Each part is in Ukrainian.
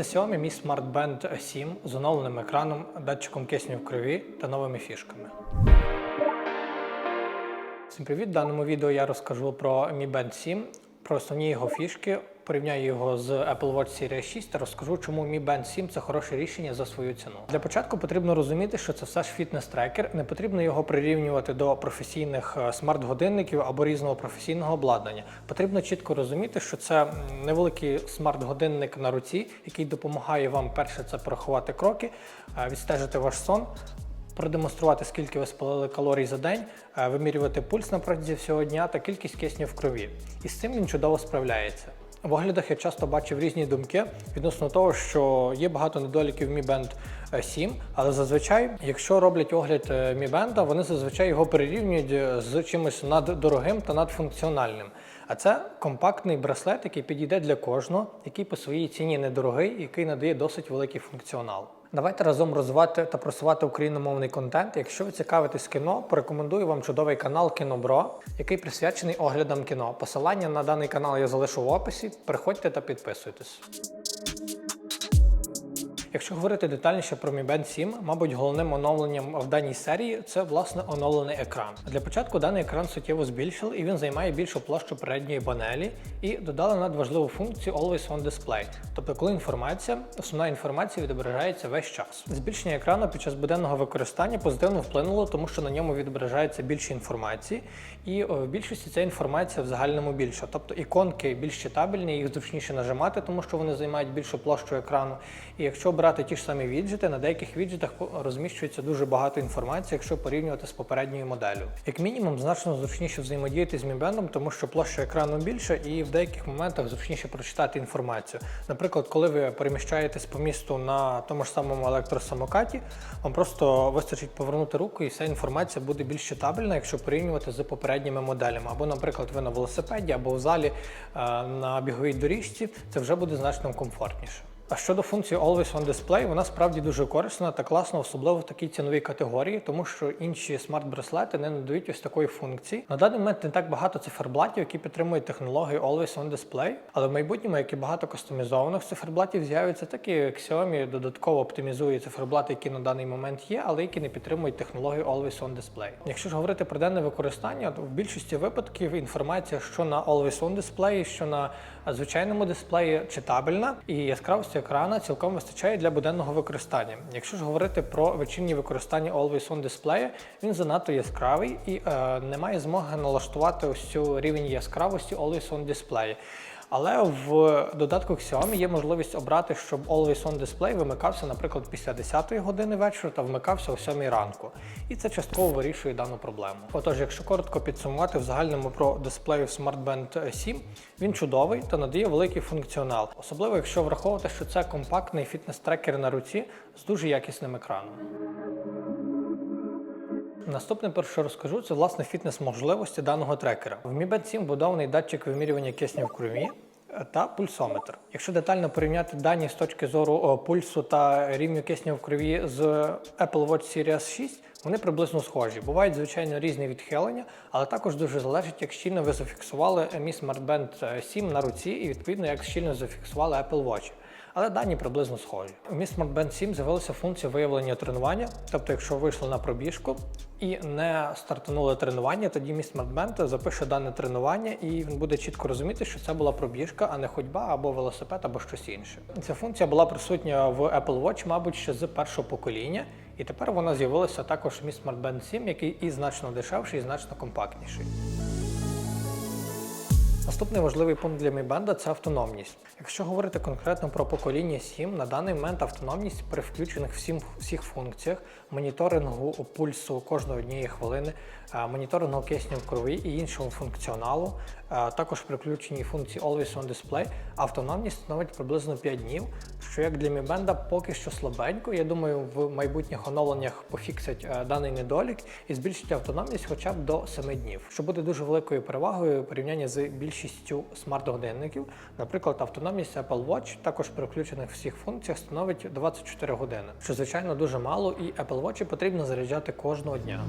Це Xiaomi Mi Smart Band 7 з оновленим екраном, датчиком кисню в крові та новими фішками. Всім привіт! В даному відео я розкажу про Mi Band 7, про основні його фішки, порівняю його з Apple Watch Series 6 та розкажу, чому Mi Band 7 це хороше рішення за свою ціну. Для початку потрібно розуміти, що це все ж фітнес-трекер, не потрібно його прирівнювати до професійних е, смарт-годинників або різного професійного обладнання. Потрібно чітко розуміти, що це невеликий смарт-годинник на руці, який допомагає вам перше це порахувати кроки, е, відстежити ваш сон продемонструвати, скільки ви спалили калорій за день, е, вимірювати пульс на протязі всього дня та кількість кисню в крові. І з цим він чудово справляється. В оглядах я часто бачив різні думки відносно того, що є багато недоліків Mi Band 7, але зазвичай, якщо роблять огляд е, Mi Band, вони зазвичай його перерівнюють е, з чимось наддорогим та надфункціональним. А це компактний браслет, який підійде для кожного, який по своїй ціні недорогий, який надає досить великий функціонал. Давайте разом розвивати та просувати україномовний контент. Якщо ви цікавитесь кіно, порекомендую вам чудовий канал Кінобро, який присвячений оглядам кіно. Посилання на даний канал я залишу в описі. Приходьте та підписуйтесь. Якщо говорити детальніше про Mi Band 7, мабуть, головним оновленням в даній серії це власне оновлений екран. Для початку даний екран суттєво збільшили і він займає більшу площу передньої панелі і додали надважливу функцію Always on Display. Тобто, коли інформація, основна інформація відображається весь час. Збільшення екрану під час буденного використання позитивно вплинуло, тому що на ньому відображається більше інформації, і в більшості ця інформація в загальному більша. Тобто іконки більш читабельні, їх зручніше нажимати, тому що вони займають більшу площу екрану. І якщо обрати ті ж самі віджити, на деяких віджитах розміщується дуже багато інформації, якщо порівнювати з попередньою моделлю. Як мінімум, значно зручніше взаємодіяти з Band, тому що площа екрану більша, і в деяких моментах зручніше прочитати інформацію. Наприклад, коли ви переміщаєтесь по місту на тому ж самому електросамокаті, вам просто вистачить повернути руку, і вся інформація буде більш читабельна, якщо порівнювати з попередніми моделями. Або, наприклад, ви на велосипеді, або в залі е, на біговій доріжці, це вже буде значно комфортніше. А щодо функції Always on Display, вона справді дуже корисна та класна, особливо в такій ціновій категорії, тому що інші смарт-браслети не надають ось такої функції. На даний момент не так багато циферблатів, які підтримують технологію Always on Display, але в майбутньому, як і багато кастомізованих циферблатів, з'являться такі, Xiaomi додатково оптимізує циферблати, які на даний момент є, але які не підтримують технологію Always on Display. Якщо ж говорити про денне використання, то в більшості випадків інформація, що на Always on Display, що на звичайному дисплеї читабельна і яскравості екрана цілком вистачає для буденного використання. Якщо ж говорити про вечірнє використання Always On Display, він занадто яскравий і е, немає змоги налаштувати ось цю рівень яскравості Always On Display. Але в додатку Xiaomi є можливість обрати, щоб Always On Display вимикався, наприклад, після 10 години вечора та вмикався о 7 ранку. І це частково вирішує дану проблему. Отож, якщо коротко підсумувати в загальному про дисплей Smart Band 7, він чудовий та надає великий функціонал, особливо якщо враховувати, що це компактний фітнес-трекер на руці з дуже якісним екраном. Наступне, про що розкажу, це власне фітнес-можливості даного трекера. В Mi Band 7 будований датчик вимірювання кисню в крові та пульсометр. Якщо детально порівняти дані з точки зору пульсу та рівню кисню в крові з Apple Watch Series 6, вони приблизно схожі. Бувають, звичайно, різні відхилення, але також дуже залежить, як щільно ви зафіксували Mi Smart Band 7 на руці і відповідно як щільно зафіксували Apple Watch але дані приблизно схожі. У Mi Smart Band 7 з'явилася функція виявлення тренування. Тобто, якщо ви вийшли на пробіжку і не стартанули тренування, тоді Mi Smart Band запише дане тренування, і він буде чітко розуміти, що це була пробіжка, а не ходьба або велосипед, або щось інше. Ця функція була присутня в Apple Watch, мабуть, ще з першого покоління. І тепер вона з'явилася також в Mi Smart Band 7, який і значно дешевший, і значно компактніший. Наступний важливий пункт для Mi Band – це автономність. Якщо говорити конкретно про покоління 7, на даний момент автономність при включених всім, всіх функціях моніторингу пульсу кожної однієї хвилини, е, моніторингу кисню в крові і іншого функціоналу, також при включенні функції Always on Display, автономність становить приблизно 5 днів, що як для Mi Band поки що слабенько. Я думаю, в майбутніх оновленнях пофіксять е, даний недолік і збільшить автономність хоча б до 7 днів, що буде дуже великою перевагою у порівнянні з більшістю смарт-годинників. Наприклад, автономність Apple Watch також при включених всіх функціях становить 24 години, що звичайно дуже мало, і Apple Watch потрібно заряджати кожного дня.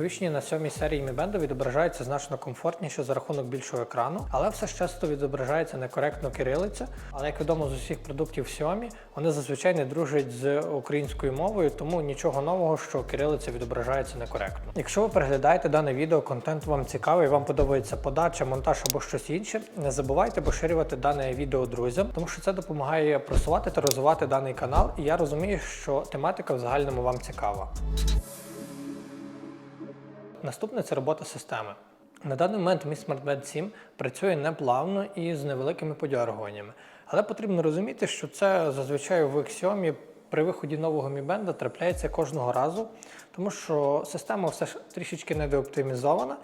Сповіщення на сьомій серії Mi Band відображається значно комфортніше за рахунок більшого екрану, але все ж часто відображається некоректно кирилиця. Але як відомо з усіх продуктів Xiaomi, вони зазвичай не дружать з українською мовою, тому нічого нового, що кирилиця відображається некоректно. Якщо ви переглядаєте дане відео, контент вам цікавий, вам подобається подача, монтаж або щось інше, не забувайте поширювати дане відео друзям, тому що це допомагає просувати та розвивати даний канал. І я розумію, що тематика в загальному вам цікава. Наступне це робота системи. На даний момент мій SmartBand 7 працює неплавно і з невеликими подергуваннями. Але потрібно розуміти, що це зазвичай в Xiaomi при виході нового Mi Band трапляється кожного разу, тому що система все ж трішечки недооптимізована,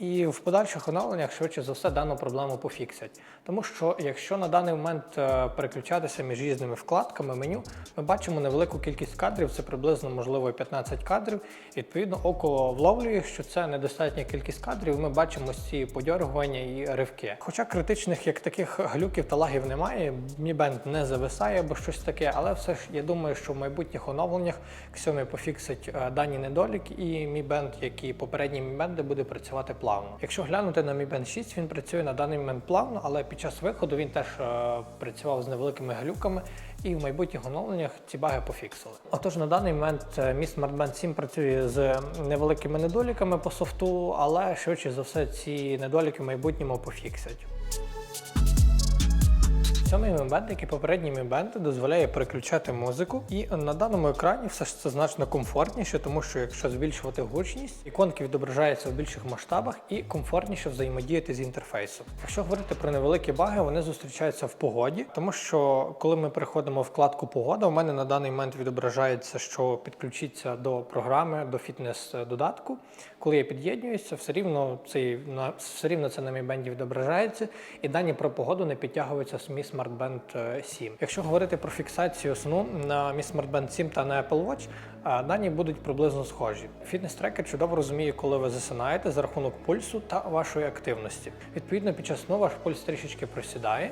і в подальших оновленнях швидше за все дану проблему пофіксять. Тому що якщо на даний момент е, переключатися між різними вкладками меню, ми бачимо невелику кількість кадрів, це приблизно можливо 15 кадрів. Відповідно, око вловлює, що це недостатня кількість кадрів. Ми бачимо ці подьоргування і ривки. Хоча критичних як таких глюків та лагів немає, Mi Band не зависає або щось таке, але все ж я думаю, що в майбутніх оновленнях Xiaomi пофіксить е, дані недоліки, і Mi Band, як і попередні Mi Band, буде працювати плавно. Якщо глянути на Mi Band 6, він працює на даний момент плавно, але під час виходу він теж е, працював з невеликими глюками, і в майбутніх оновленнях ці баги пофіксили. Отож, на даний момент Mi Smart Band 7 працює з невеликими недоліками по софту, але швидше за все ці недоліки в майбутньому пофіксять. Сьомий мембенд, як і попередні мембенди, дозволяє переключати музику, і на даному екрані все ж це значно комфортніше, тому що якщо збільшувати гучність, іконки відображаються в більших масштабах і комфортніше взаємодіяти з інтерфейсом. Якщо говорити про невеликі баги, вони зустрічаються в погоді, тому що коли ми переходимо в вкладку Погода, у мене на даний момент відображається, що підключиться до програми, до фітнес-додатку. Коли я під'єднуюся, все рівно цей на все рівно це на Mi Band відображається, і дані про погоду не підтягуються з Mi Smart Band 7. Якщо говорити про фіксацію сну на Mi Smart Band 7 та на Apple Watch, дані будуть приблизно схожі. Фітнес-трекер чудово розуміє, коли ви засинаєте за рахунок пульсу та вашої активності. Відповідно, під час сну ваш пульс трішечки просідає.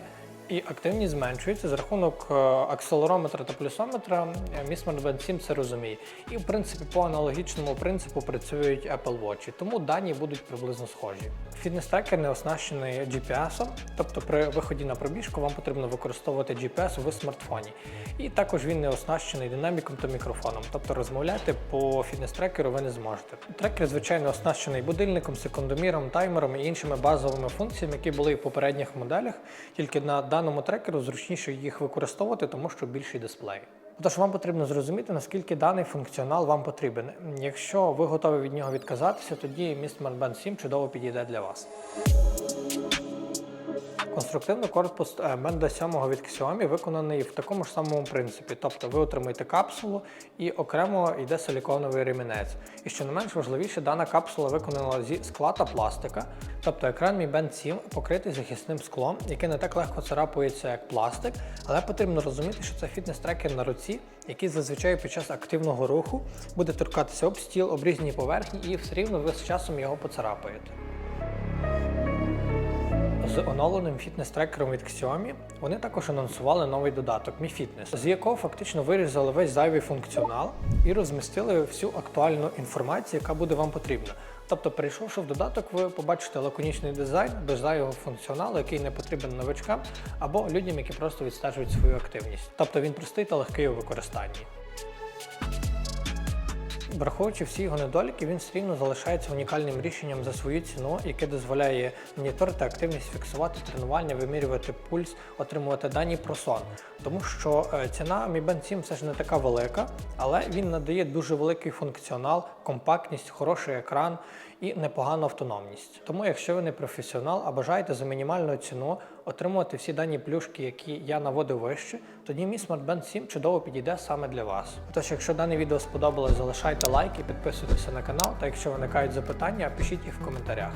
І активність зменшується за рахунок е, акселерометра та плюсометра. е, Smart Band 7 це розуміє. І в принципі по аналогічному принципу працюють Apple Watch, тому дані будуть приблизно схожі. Фітнес-трекер не оснащений GPS, тобто при виході на пробіжку вам потрібно використовувати GPS в смартфоні. І також він не оснащений динаміком та мікрофоном, тобто розмовляти по фітнес-трекеру ви не зможете. Трекер, звичайно, оснащений будильником, секундоміром, таймером і іншими базовими функціями, які були в попередніх моделях, тільки на даному трекеру зручніше їх використовувати, тому що більший дисплей. Тож вам потрібно зрозуміти, наскільки даний функціонал вам потрібен. Якщо ви готові від нього відказатися, тоді міст Smart Band 7 чудово підійде для вас. Конструктивно корпус е, 7 від Xiaomi виконаний в такому ж самому принципі. Тобто ви отримаєте капсулу і окремо йде силіконовий ремінець. І що не менш важливіше, дана капсула виконана зі скла та пластика. Тобто екран Mi Band 7 покритий захисним склом, яке не так легко царапується, як пластик, але потрібно розуміти, що це фітнес-трекер на руці, який зазвичай під час активного руху буде торкатися об стіл, об різні поверхні, і все рівно ви з часом його поцарапаєте. З оновленим фітнес-трекером від Xiaomi вони також анонсували новий додаток Mi Fitness, з якого фактично вирізали весь зайвий функціонал і розмістили всю актуальну інформацію, яка буде вам потрібна. Тобто, перейшовши в додаток, ви побачите лаконічний дизайн без зайвого функціоналу, який не потрібен новичкам або людям, які просто відстежують свою активність. Тобто він простий та легкий у використанні. Враховуючи всі його недоліки, він все рівно залишається унікальним рішенням за свою ціну, яке дозволяє моніторити активність, фіксувати тренування, вимірювати пульс, отримувати дані про сон. Тому що е, ціна Mi Band 7 все ж не така велика, але він надає дуже великий функціонал, компактність, хороший екран і непогану автономність. Тому, якщо ви не професіонал, а бажаєте за мінімальну ціну отримувати всі дані плюшки, які я наводив вище, тоді мій Smart Band 7 чудово підійде саме для вас. Тож, якщо дане відео сподобалось, залишайте лайк і підписуйтеся на канал, та якщо виникають запитання, пишіть їх в коментарях.